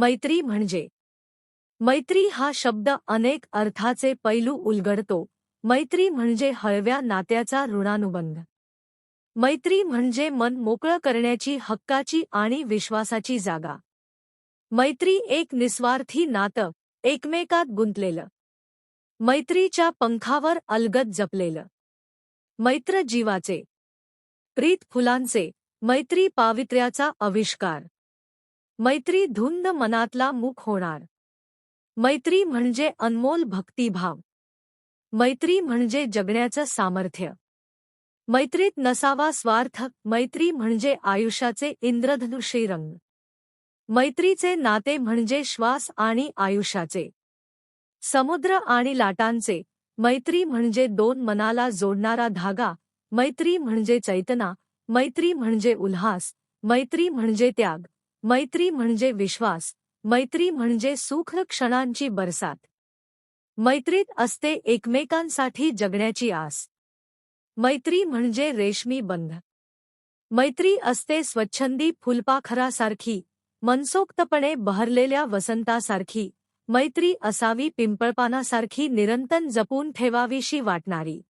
मैत्री म्हणजे. मैत्री हा शब्द अनेक अर्थाचे पैलू उलगडतो. मैत्री म्हणजे हळव्या नात्याचा ऋणानुबंध. मैत्री म्हणजे मन मोकळं करण्याची हक्काची आणि विश्वासाची जागा. मैत्री एक निस्वार्थी नातं एकमेकात गुंतलेलं. मैत्रीच्या पंखावर अलगद जपलेलं. मैत्र जीवाचे प्रीत फुलांचे. मैत्री पावित्र्याचा आविष्कार. मैत्री धुंद मनातला मुख होणार. मैत्री म्हणजे अनमोल भक्तिभाव. मैत्री म्हणजे जगण्याचं सामर्थ्य. मैत्रीत नसावा स्वार्थ मैत्री म्हणजे आयुष्याचे इंद्रधनुषी रंग. मैत्रीचे नाते म्हणजे श्वास आणि आयुष्याचे. समुद्र आणि लाटांचे मैत्री म्हणजे दोन मनाला जोडणारा धागा मैत्री म्हणजे चैतना मैत्री म्हणजे उल्हास मैत्री म्हणजे त्याग. मैत्री म्हणजे विश्वास मैत्री म्हणजे सुख क्षणांची बरसात. मैत्रीत असते एकमेकांसाठी जगण्याची आस. मैत्री म्हणजे रेशमी बंध. मैत्री असते स्वच्छंदी फुलपाखरासारखी मनसोक्तपणे बहरलेल्या वसंतासारखी मैत्री असावी पिंपळपानासारखी निरंतर जपून ठेवावीशी वाटणारी.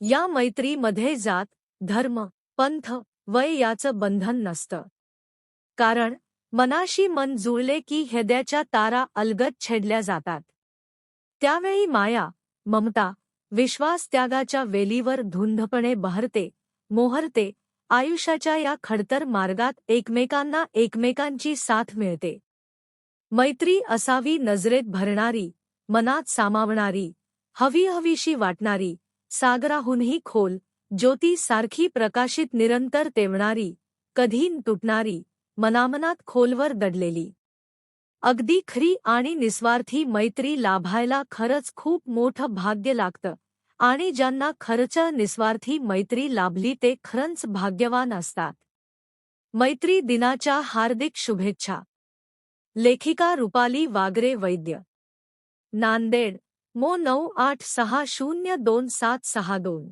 या मैत्रीमध्ये जात धर्म पंथ वय याचं बंधन नसतं. कारण मनाशी मन जुळले की हृदयाच्या तारा अलगद छेडल्या जातात. त्यावेळी माया ममता विश्वास त्यागाच्या वेलीवर धुंधपणे बहरते मोहरते आयुष्याच्या या खडतर मार्गात एकमेकांना एकमेकांची साथ मिळते. मैत्री असावी नजरेत भरणारी मनात सामावणारी हवी हवीशी वाटणारी सागराहूनही खोल ज्योती सारखी प्रकाशित निरंतर तेवणारी कधीन तुटणारी मनामनात खोलवर दडलेली. अगदी खरी आणि निस्वार्थी मैत्री लाभायला खरंच खूप मोठं भाग्य लागतं. आणि ज्यांना खरंच निस्वार्थी मैत्री लाभली ते खरंच भाग्यवान असतात. मैत्री दिनाच्या हार्दिक शुभेच्छा. लेखिका रुपाली वागरे वैद्य. नांदेड मो नऊ आठ सहा शून्य दोन सात सहा दोन.